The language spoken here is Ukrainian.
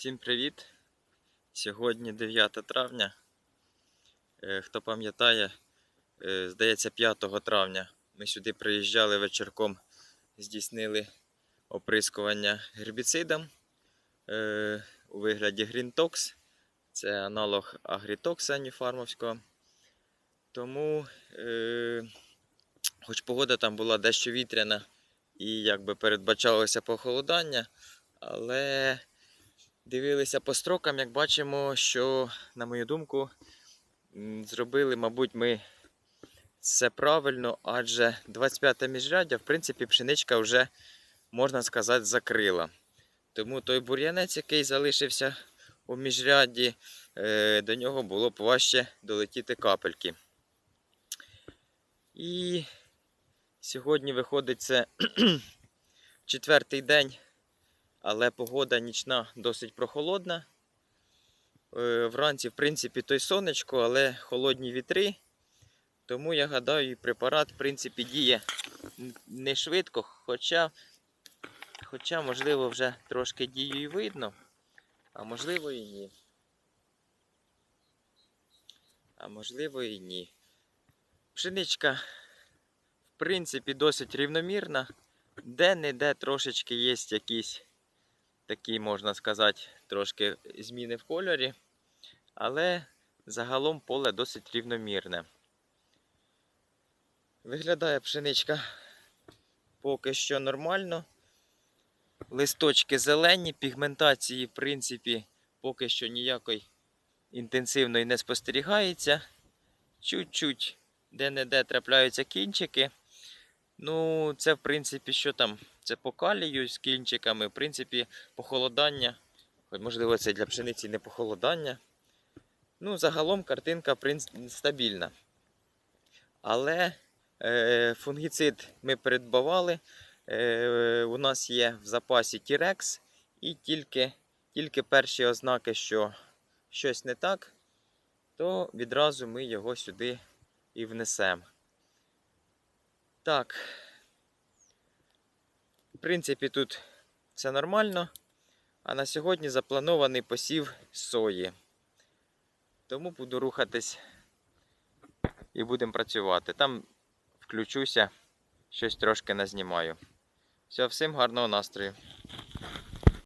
Всім привіт! Сьогодні 9 травня. Е, Хто пам'ятає, е, здається, 5 травня ми сюди приїжджали вечірком, здійснили оприскування гербіцидом е, у вигляді Greentox. Це аналог Агрітокса Ніфармовського. Тому, хоч погода там була дещо вітряна і якби передбачалося похолодання, але дивилися по строкам, як бачимо, що, на мою думку, зробили, мабуть, ми все правильно, адже 25 міжряддя, в принципі, пшеничка вже, можна сказати, закрила. Тому той бур'янець, який залишився у міжрядді, е, до нього було б важче долетіти капельки. І сьогодні виходить це четвертий день але погода нічна досить прохолодна. Е, Вранці, в принципі, то й сонечко, але холодні вітри. Тому я гадаю, і препарат, в принципі, діє не швидко, хоча, хоча, можливо, вже трошки дію і видно, а можливо і ні. А можливо і ні. Пшеничка, в принципі, досить рівномірна. Де-не-де трошечки є якісь такі, можна сказати, трошки зміни в кольорі, але загалом поле досить рівномірне. Виглядає пшеничка поки що нормально. Листочки зелені, пігментації, в принципі, поки що ніякої інтенсивної не спостерігається. Чуть-чуть де-не-де трапляються кінчики. Ну, це в принципі, що там? Це по калію з кінчиками. В принципі, похолодання. Хоч, можливо, це для пшениці не похолодання. Ну, загалом картинка стабільна. Але е, фунгіцид ми передбавали. Е, у нас є в запасі Тірекс, і тільки, тільки перші ознаки, що щось не так, то відразу ми його сюди і внесемо. Так. В принципі, тут все нормально. А на сьогодні запланований посів сої. Тому буду рухатись і будемо працювати. Там включуся, щось трошки назнімаю. Все, всім гарного настрою.